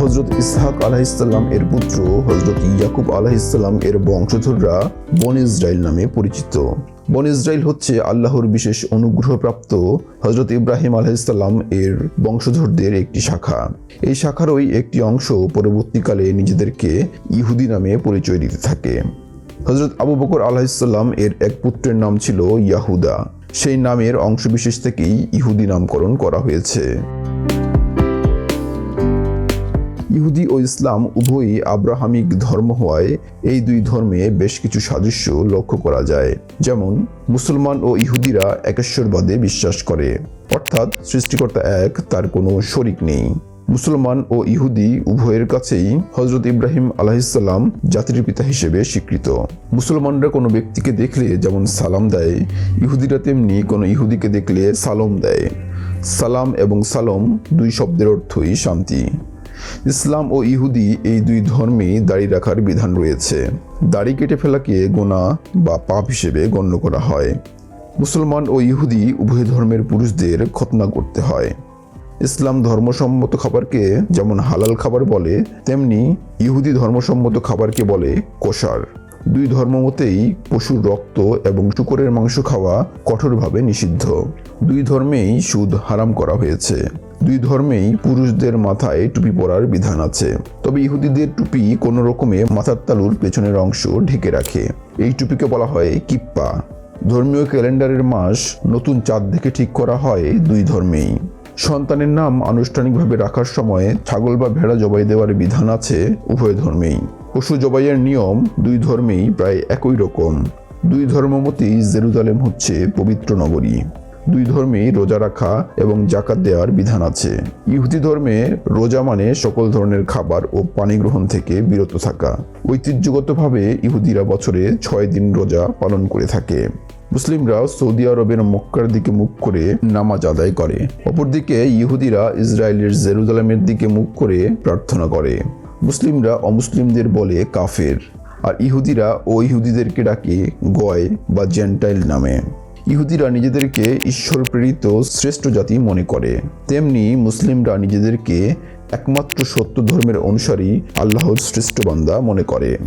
হজরত ইসহাক আলাহিসাল্লাম এর পুত্র হজরত ইয়াকুব আলাহিসাল্লাম এর বংশধররা বন ইসরায়েল নামে পরিচিত। বন ইসরায়েল হচ্ছে আল্লাহর বিশেষ অনুগ্রহপ্রাপ্ত হজরত ইব্রাহিম আলাহিসাল্লাম এর বংশধরদের একটি শাখা। এই শাখারই একটি অংশ পরবর্তীকালে নিজেদেরকে ইহুদি নামে পরিচয় দিতে থাকে। হজরত আবু বকর আলাহিসাল্লাম এর এক পুত্রের নাম ছিল ইয়াহুদা। সেই নামের অংশবিশেষ থেকেই ইহুদি নামকরণ করা হয়েছে। ইহুদি ও ইসলাম উভয়ই আব্রাহামিক ধর্ম হওয়ায় এই দুই ধর্মে বেশ কিছু সাদৃশ্য লক্ষ্য করা যায়। যেমন, মুসলমান ও ইহুদিরা একেশ্বরবাদে বিশ্বাস করে। অর্থাৎ সৃষ্টিকর্তা এক, তার কোনো শরিক নেই। মুসলমান ও ইহুদি উভয়ের কাছেই হজরত ইব্রাহিম আলাহিসাল্লাম জাতির পিতা হিসেবে স্বীকৃত। মুসলমানরা কোনো ব্যক্তিকে দেখলে যেমন সালাম দেয়, ইহুদিরা তেমনি কোনো ইহুদিকে দেখলে সালম দেয়। সালাম এবং সালম দুই শব্দের অর্থই শান্তি। ইসলাম ও ইহুদি এই দুই ধর্মেই দাড়ি রাখার বিধান রয়েছে। দাড়ি কেটে ফেলাকে গোনা বা পাপ হিসেবে গণ্য করা হয়। মুসলমান ও ইহুদি উভয় ধর্মের পুরুষদের খতনা করতে হয়। ইসলাম ধর্মসম্মত খাবারকে যেমন হালাল খাবার বলে, তেমনি ইহুদি ধর্মসম্মত খাবারকে বলে কোষার। দুই ধর্মমতেই পশুর রক্ত এবং শুকরের মাংস খাওয়া কঠোরভাবে নিষিদ্ধ। দুই ধর্মেই সুদ হারাম করা হয়েছে। দুই ধর্মেই পুরুষদের মাথায় টুপি পরার বিধান আছে। তবে ইহুদিদের টুপি কোনো রকমে মাথার তালুর পেছনের অংশ ঢেকে রাখে। এই টুপিকে বলা হয় কিপ্পা। ধর্মীয় ক্যালেন্ডারের মাস নতুন চাঁদ দেখে ঠিক করা হয় দুই ধর্মেই। সন্তানের নাম আনুষ্ঠানিকভাবে রাখার সময় ছাগল বা ভেড়া জবাই দেওয়ার বিধান আছে উভয় ধর্মেই। পশু জবাইয়ের নিয়ম দুই ধর্মেই প্রায় একই রকম। দুই ধর্মমতেই জেরুজালেম হচ্ছে পবিত্র নগরী। দুই ধর্মেই রোজা রাখা এবং জাকাত দেওয়ার বিধান আছে। ইহুদি ধর্মে রোজা মানে সকল ধরনের খাবার ও পানি গ্রহণ থেকে বিরত থাকা। ঐতিহ্যগতভাবে ইহুদিরা বছরে ছয় দিন রোজা পালন করে থাকে। মুসলিমরা সৌদি আরবের মক্কার দিকে মুখ করে নামাজ আদায় করে। অপরদিকে ইহুদিরা ইসরায়েলের জেরুজালেমের দিকে মুখ করে প্রার্থনা করে। মুসলিমরা অমুসলিমদের বলে কাফের। আর ইহুদিরা ও ইহুদিদেরকে ডাকে গয় বা জেন্টাইল নামে। ইহুদিরা নিজেদেরকে ঈশ্বর প্রেরিত শ্রেষ্ঠ জাতি মনে করে। তেমনি মুসলিমরা নিজেদেরকে একমাত্র সত্য ধর্মের অনুসারী আল্লাহর শ্রেষ্ঠ বান্দা মনে করে।